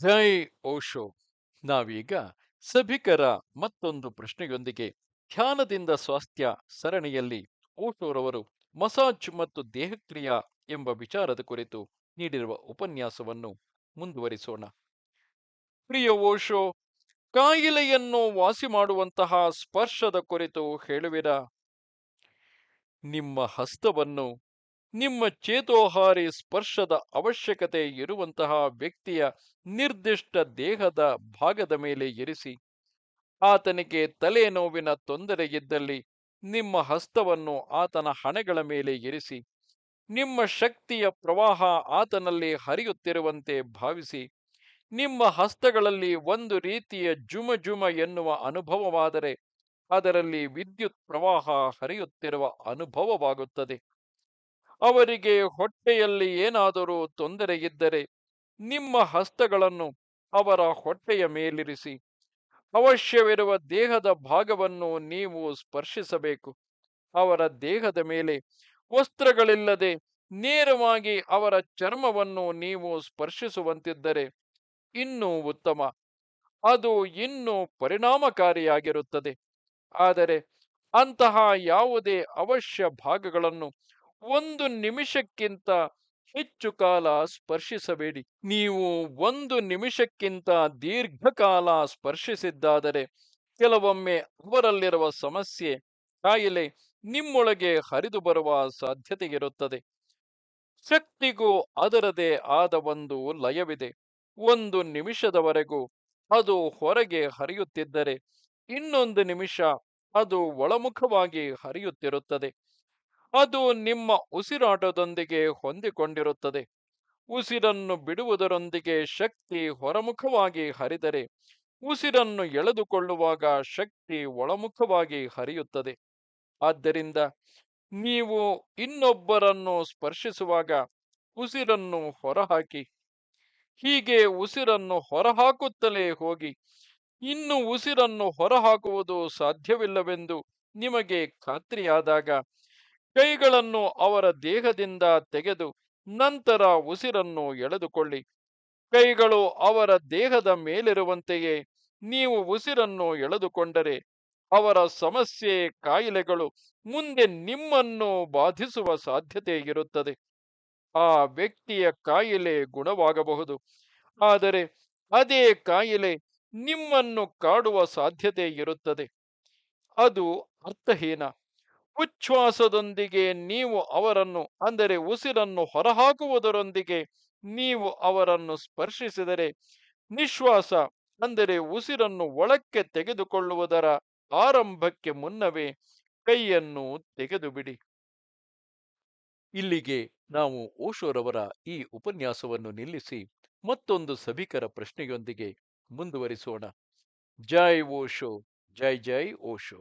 ಜೈ ಓಶೋ ನಾವೀಗ ಸಭಿಕರ ಮತ್ತೊಂದು ಪ್ರಶ್ನೆಯೊಂದಿಗೆ ಧ್ಯಾನದಿಂದ ಸ್ವಾಸ್ಥ್ಯ ಸರಣಿಯಲ್ಲಿ ಓಶೋರವರು ಮಸಾಜ್ ಮತ್ತು ದೇಹಕ್ರಿಯಾ ಎಂಬ ವಿಚಾರದ ಕುರಿತು ನೀಡಿರುವ ಉಪನ್ಯಾಸವನ್ನು ಮುಂದುವರಿಸೋಣ. ಪ್ರಿಯ ಓಶೋ ಕಾಯಿಲೆಯನ್ನು ವಾಸಿ ಮಾಡುವಂತಹ ಸ್ಪರ್ಶದ ಕುರಿತು ಹೇಳುವಿರ? ನಿಮ್ಮ ಹಸ್ತವನ್ನು ನಿಮ್ಮ ಚೇತೋಹಾರಿ ಸ್ಪರ್ಶದ ಅವಶ್ಯಕತೆ ಇರುವಂತಹ ವ್ಯಕ್ತಿಯ ನಿರ್ದಿಷ್ಟ ದೇಹದ ಭಾಗದ ಮೇಲೆ ಇರಿಸಿ, ಆತನಿಗೆ ತಲೆನೋವಿನ ತೊಂದರೆಯಿದ್ದಲ್ಲಿ ನಿಮ್ಮ ಹಸ್ತವನ್ನು ಆತನ ಹಣೆಗಳ ಮೇಲೆ ಇರಿಸಿ, ನಿಮ್ಮ ಶಕ್ತಿಯ ಪ್ರವಾಹ ಆತನಲ್ಲಿ ಹರಿಯುತ್ತಿರುವಂತೆ ಭಾವಿಸಿ, ನಿಮ್ಮ ಹಸ್ತಗಳಲ್ಲಿ ಒಂದು ರೀತಿಯ ಜುಮ ಜುಮ ಎನ್ನುವ ಅನುಭವವಾದರೆ ಅದರಲ್ಲಿ ವಿದ್ಯುತ್ ಪ್ರವಾಹ ಹರಿಯುತ್ತಿರುವ ಅನುಭವವಾಗುತ್ತದೆ. ಅವರಿಗೆ ಹೊಟ್ಟೆಯಲ್ಲಿ ಏನಾದರೂ ತೊಂದರೆಯಿದ್ದರೆ ನಿಮ್ಮ ಹಸ್ತಗಳನ್ನು ಅವರ ಹೊಟ್ಟೆಯ ಮೇಲಿರಿಸಿ. ಅವಶ್ಯವಿರುವ ದೇಹದ ಭಾಗವನ್ನು ನೀವು ಸ್ಪರ್ಶಿಸಬೇಕು. ಅವರ ದೇಹದ ಮೇಲೆ ವಸ್ತ್ರಗಳಿಲ್ಲದೆ ನೇರವಾಗಿ ಅವರ ಚರ್ಮವನ್ನು ನೀವು ಸ್ಪರ್ಶಿಸುವಂತಿದ್ದರೆ ಇನ್ನೂ ಉತ್ತಮ. ಅದು ಇನ್ನೂ ಪರಿಣಾಮಕಾರಿಯಾಗಿರುತ್ತದೆ. ಆದರೆ ಅಂತಹ ಯಾವುದೇ ಅವಶ್ಯ ಭಾಗಗಳನ್ನು ಒಂದು ನಿಮಿಷಕ್ಕಿಂತ ಹೆಚ್ಚು ಕಾಲ ಸ್ಪರ್ಶಿಸಬೇಡಿ. ನೀವು ಒಂದು ನಿಮಿಷಕ್ಕಿಂತ ದೀರ್ಘಕಾಲ ಸ್ಪರ್ಶಿಸಿದ್ದಾದರೆ ಕೆಲವೊಮ್ಮೆ ಅವರಲ್ಲಿರುವ ಸಮಸ್ಯೆ ಕಾಯಿಲೆ ನಿಮ್ಮೊಳಗೆ ಹರಿದು ಬರುವ ಸಾಧ್ಯತೆ ಇರುತ್ತದೆ ಶಕ್ತಿಗೂ ಅದರದೇ ಆದ ಒಂದು ಲಯವಿದೆ. ಒಂದು ನಿಮಿಷದವರೆಗೂ ಅದು ಹೊರಗೆ ಹರಿಯುತ್ತಿದ್ದರೆ ಇನ್ನೊಂದು ನಿಮಿಷ ಅದು ಒಳಮುಖವಾಗಿ ಹರಿಯುತ್ತಿರುತ್ತದೆ. ಅದು ನಿಮ್ಮ ಉಸಿರಾಟದೊಂದಿಗೆ ಹೊಂದಿಕೊಂಡಿರುತ್ತದೆ. ಉಸಿರನ್ನು ಬಿಡುವುದರೊಂದಿಗೆ ಶಕ್ತಿ ಹೊರಮುಖವಾಗಿ ಹರಿದರೆ, ಉಸಿರನ್ನು ಎಳೆದುಕೊಳ್ಳುವಾಗ ಶಕ್ತಿ ಒಳಮುಖವಾಗಿ ಹರಿಯುತ್ತದೆ. ಆದ್ದರಿಂದ ನೀವು ಇನ್ನೊಬ್ಬರನ್ನು ಸ್ಪರ್ಶಿಸುವಾಗ ಉಸಿರನ್ನು ಹೊರಹಾಕಿ. ಹೀಗೆ ಉಸಿರನ್ನು ಹೊರಹಾಕುತ್ತಲೇ ಹೋಗಿ, ಇನ್ನು ಉಸಿರನ್ನು ಹೊರಹಾಕುವುದು ಸಾಧ್ಯವಿಲ್ಲವೆಂದು ನಿಮಗೆ ಖಾತ್ರಿಯಾದಾಗ ಕೈಗಳನ್ನು ಅವರ ದೇಹದಿಂದ ತೆಗೆದು ನಂತರ ಉಸಿರನ್ನು ಎಳೆದುಕೊಳ್ಳಿ. ಕೈಗಳು ಅವರ ದೇಹದ ಮೇಲಿರುವಂತೆಯೇ, ನೀವು ಉಸಿರನ್ನು ಎಳೆದುಕೊಂಡರೆ ಅವರ ಸಮಸ್ಯೆ ಕಾಯಿಲೆಗಳು ಮುಂದೆ ನಿಮ್ಮನ್ನು ಬಾಧಿಸುವ ಸಾಧ್ಯತೆ ಇರುತ್ತದೆ. ಆ ವ್ಯಕ್ತಿಯ ಕಾಯಿಲೆ ಗುಣವಾಗಬಹುದು. ಆದರೆ ಅದೇ ಕಾಯಿಲೆ ನಿಮ್ಮನ್ನು ಕಾಡುವ ಸಾಧ್ಯತೆ ಇರುತ್ತದೆ. ಅದು ಅರ್ಥಹೀನ. ಉಚ್ಛ್ವಾಸದೊಂದಿಗೆ ನೀವು ಅವರನ್ನು, ಅಂದರೆ ಉಸಿರನ್ನು ಹೊರಹಾಕುವುದರೊಂದಿಗೆ ನೀವು ಅವರನ್ನು ಸ್ಪರ್ಶಿಸಿದರೆ ನಿಶ್ವಾಸ, ಅಂದರೆ ಉಸಿರನ್ನು ಒಳಕ್ಕೆ ತೆಗೆದುಕೊಳ್ಳುವುದರ ಆರಂಭಕ್ಕೆ ಮುನ್ನವೇ ಕೈಯನ್ನು ತೆಗೆದು ಬಿಡಿ ಇಲ್ಲಿಗೆ ನಾವು ಓಶೋರವರ ಈ ಉಪನ್ಯಾಸವನ್ನು ನಿಲ್ಲಿಸಿ ಮತ್ತೊಂದು ಸಭಿಕರ ಪ್ರಶ್ನೆಯೊಂದಿಗೆ ಮುಂದುವರಿಸೋಣ. ಜೈ ಓಶೋ, ಜೈ ಜೈ ಓಶೋ.